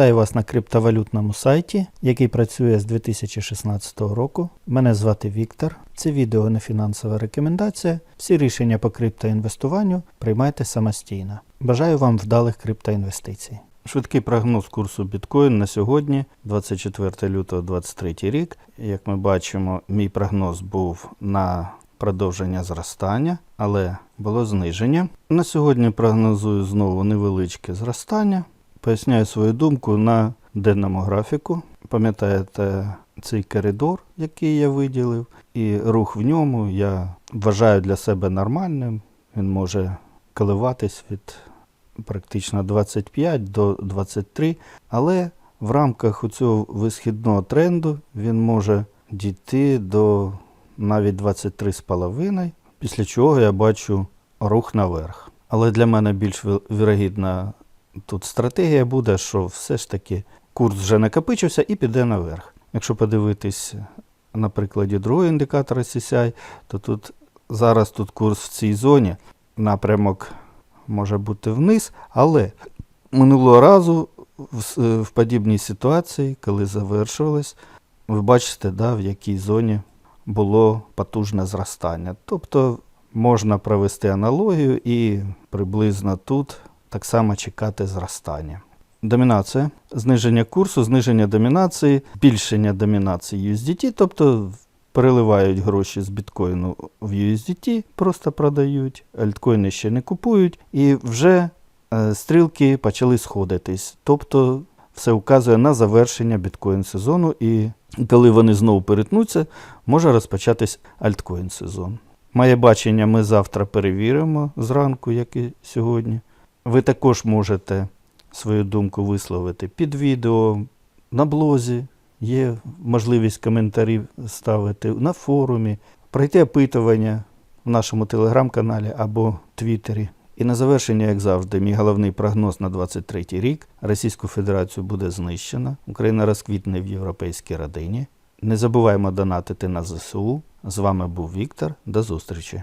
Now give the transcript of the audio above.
Вітаю вас на криптовалютному сайті, який працює з 2016 року. Мене звати Віктор. Це відео не фінансова рекомендація. Всі рішення по криптоінвестуванню приймайте самостійно. Бажаю вам вдалих криптоінвестицій. Швидкий прогноз курсу біткоін на сьогодні, 24 лютого 2023 рік. Як ми бачимо, мій прогноз був на продовження зростання, але було зниження. На сьогодні прогнозую знову невеличке зростання. Поясняю свою думку на денному графіку. Пам'ятаєте цей коридор, який я виділив, і рух в ньому я вважаю для себе нормальним. Він може коливатись від практично 25 до 23, але в рамках цього висхідного тренду він може дійти до навіть 23,5, після чого я бачу рух наверх. Але для мене більш вірогідна тут стратегія буде, що все ж таки курс вже накопичився і піде наверх. Якщо подивитись на прикладі другого індикатора CCI, то тут зараз тут курс в цій зоні, напрямок може бути вниз, але минулого разу в, в подібній ситуації, коли завершувалось, ви бачите, да, в якій зоні було потужне зростання. Тобто можна провести аналогію і приблизно тут так само чекати зростання. Домінація, зниження курсу, зниження домінації, збільшення домінації USDT, тобто переливають гроші з біткоїну в USDT, просто продають, альткоїни ще не купують, і вже е, стрілки почали сходитись. Тобто все вказує на завершення біткоін сезону, і коли вони знову перетнуться, може розпочатись альткоін сезон. Моє бачення ми завтра перевіримо зранку, як і сьогодні. Ви також можете свою думку висловити під відео, на блозі, є можливість коментарів ставити на форумі, пройти опитування в нашому телеграм-каналі або Твіттері. І на завершення, як завжди, мій головний прогноз на 23 рік. Російську Федерацію буде знищено, Україна розквітне в європейській родині. Не забуваємо донатити на ЗСУ. З вами був Віктор. До зустрічі.